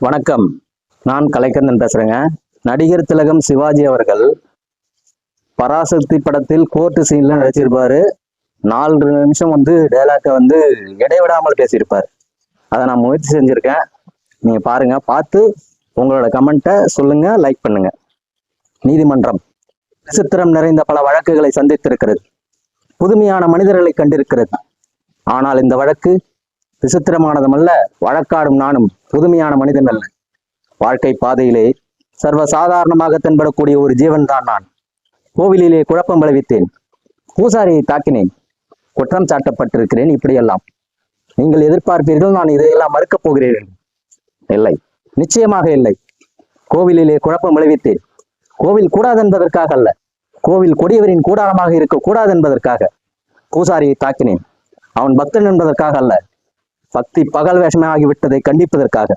வணக்கம். நான் கலைக்கந்தன் பேசுறேங்க. நடிகர் திலகம் சிவாஜி அவர்கள் பராசக்தி படத்தில் கோர்ட்டு சீன்ல நடிச்சிருப்பாரு. நாலு நிமிஷம் வந்து டைலாக்கை வந்து இடைவிடாமல் பேசியிருப்பார். அதை நான் முயற்சி செஞ்சிருக்கேன். நீங்க பாருங்க பார்த்து உங்களோட கமெண்ட்டை சொல்லுங்க லைக் பண்ணுங்க. நீதிமன்றம். விசித்திரம் நிறைந்த பல வழக்குகளை சந்தித்திருக்கிறது. புதுமையான மனிதர்களை கண்டிருக்கிறது. ஆனால் இந்த வழக்கு விசித்திரமானதும் அல்ல வழக்காடும் நானும் புதுமையான மனிதன் அல்ல. வாழ்க்கை பாதையிலே சர்வ சாதாரணமாக தென்படக்கூடிய ஒரு ஜீவன் தான் நான். கோவிலிலே குழப்பம் விளைவித்தேன். பூசாரியை தாக்கினேன். குற்றம் சாட்டப்பட்டிருக்கிறேன் இப்படியெல்லாம். நீங்கள் எதிர்பார்ப்பீர்கள் நான் இதையெல்லாம் மறுக்கப் போகிறேன். இல்லை. நிச்சயமாக இல்லை. கோவிலிலே குழப்பம் விளைவித்தேன். கோவில் கூடாது என்பதற்காக அல்ல. கோவில் கொடியவரின் கூடாரமாக இருக்கக்கூடாது என்பதற்காக பூசாரியை தாக்கினேன். அவன் பக்தன் என்பதற்காக அல்ல. பக்தி பகல் வேஷமாகிவிட்டதை கண்டிப்பதற்காக.